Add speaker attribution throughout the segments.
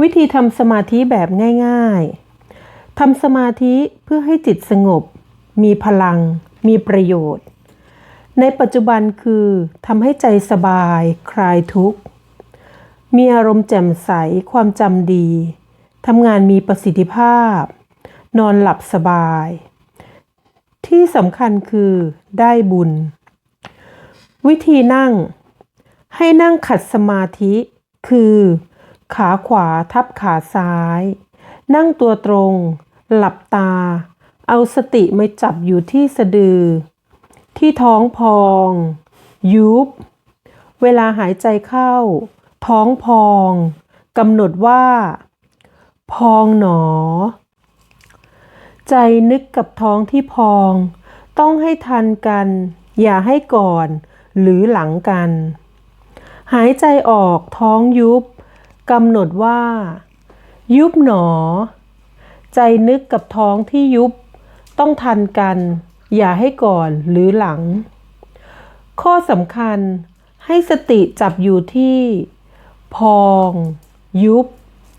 Speaker 1: วิธีทำสมาธิแบบง่าย ๆ ทำสมาธิเพื่อให้จิตสงบ มีพลัง มีประโยชน์ ในปัจจุบันคือทำให้ใจสบาย คลายทุกข์ มีอารมณ์แจ่มใส ความจำดี ทำงานมีประสิทธิภาพ นอนหลับสบาย ที่สำคัญคือได้บุญ วิธีนั่ง ให้นั่งขัดสมาธิ คือ ขาขวาทับขาซ้าย นั่งตัวตรง หลับตา เอาสติมาจับอยู่ที่สะดือ ที่ท้องพอง ยุบ เวลาหายใจเข้า ท้องพองกำหนดว่า พองหนอ ใจนึกกับท้องที่พอง ต้องให้ทันกัน อย่าให้ก่อน หรือหลังกัน หายใจออกท้องยุบ กำหนดว่า ยุบหนอ ใจนึกกับท้องที่ยุบต้องทันกัน อย่าให้ก่อนหรือหลัง ข้อสำคัญให้สติจับอยู่ที่ พอง ยุบ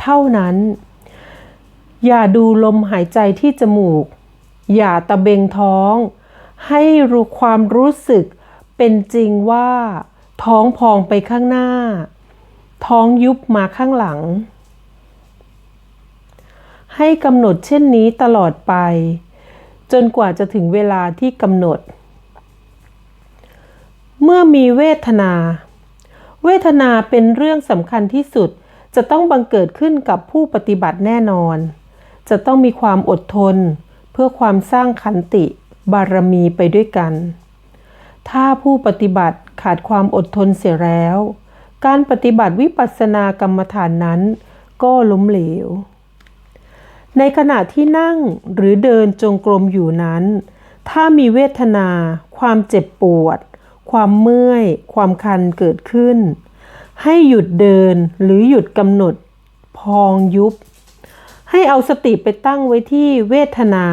Speaker 1: เท่านั้น อย่าดูลมหายใจที่จมูก อย่าตะเบงท้อง ให้รู้ความรู้สึกเป็นจริงว่า ท้องพองไปข้างหน้า ท้องยุบมาข้างหลัง ให้กำหนดเช่นนี้ตลอดไป จนกว่าจะถึงเวลาที่กำหนด เมื่อมีเวทนา เวทนาเป็นเรื่องสำคัญที่สุดจะต้องบังเกิดขึ้นกับผู้ปฏิบัติแน่นอน จะต้องมีความอดทน เพื่อความสร้างขันติบารมีไปด้วยกัน ถ้าผู้ปฏิบัติขาดความอดทนเสียแล้ว การปฏิบัติวิปัสสนากรรมฐานนั้น ก็ล้มเหลว ในขณะที่นั่งหรือเดินจงกรมอยู่นั้น ถ้ามีเวทนา ความเจ็บปวด ความเมื่อย ความคันเกิดขึ้น ให้หยุดเดินหรือหยุดกำหนด พองยุบ ให้เอาสติไปตั้งไว้ที่เวทนา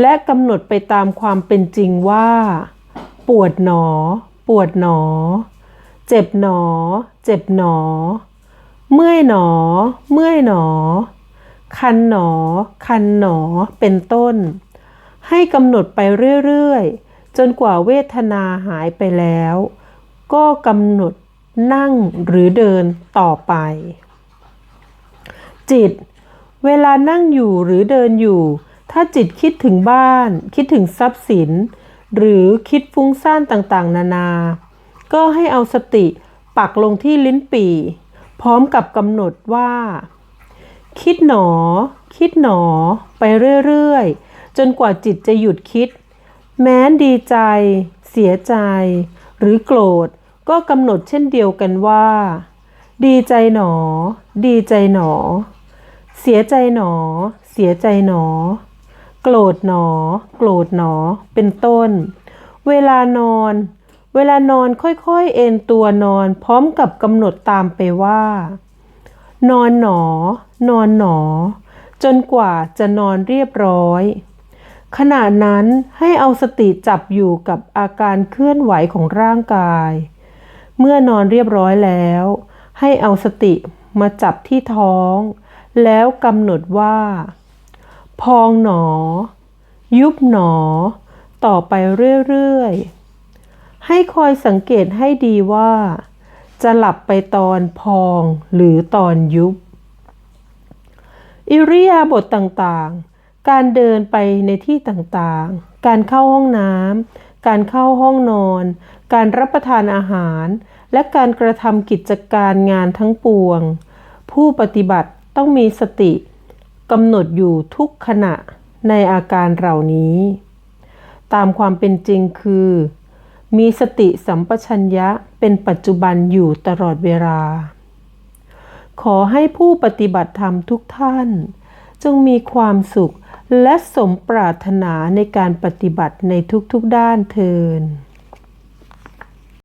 Speaker 1: และกำหนดไปตามความเป็นจริงว่า ปวดหนอ ปวดหนอ เจ็บหนอ เจ็บหนอ เมื่อยหนอ เมื่อยหนอ คันหนอ คันหนอ เป็นต้น ให้กำหนดไปเรื่อยๆ จนกว่าเวทนาหายไปแล้ว ก็กำหนดนั่งหรือเดินต่อไป จิต เวลานั่งอยู่หรือเดินอยู่ ถ้าจิตคิดถึงบ้าน คิดถึงทรัพย์สิน หรือคิดฟุ้งซ่านต่างๆ นานา ก็ให้เอาสติปักลงที่ลิ้นปี่ พร้อมกับกำหนดว่า คิดหนอ คิดหนอ ไปเรื่อยๆ จนกว่าจิตจะหยุดคิด แม้นดีใจ เสียใจ หรือโกรธก็กำหนดเช่นเดียวกันว่า ดีใจหนอ ดีใจหนอ เสียใจหนอ เสียใจหนอ โกรธหนอ โกรธหนอ เป็นต้น เวลานอน เวลานอนค่อยๆ เอนตัวนอนพร้อมกับกำหนดตามไปว่า นอนหนอ นอนหนอ จนกว่าจะนอนเรียบร้อย ขณะนั้นให้เอาสติจับอยู่กับอาการเคลื่อนไหวของร่างกาย เมื่อนอนเรียบร้อยแล้ว ให้เอาสติมาจับที่ท้อง แล้วกำหนดว่า พองหนอ ยุบหนอ ต่อไปเรื่อยๆ ให้คอยสังเกตให้ดีว่า จะหลับไปตอนพองหรือตอนยุบ อิริยาบถต่างๆ การเดินไปในที่ต่างๆ การเข้าห้องน้ำ การเข้าห้องนอน การรับประทานอาหาร และการกระทำกิจการงานทั้งปวง ผู้ปฏิบัติต้องมีสติกำหนดอยู่ทุกขณะในอาการเหล่านี้ ตามความเป็นจริงคือ มีสติสัมปชัญญะเป็นปัจจุบันอยู่ตลอดเวลา ขอให้ผู้ปฏิบัติธรรมทุกท่าน จงมีความสุขและสมปรารถนาในการปฏิบัติในทุกๆด้านเทิน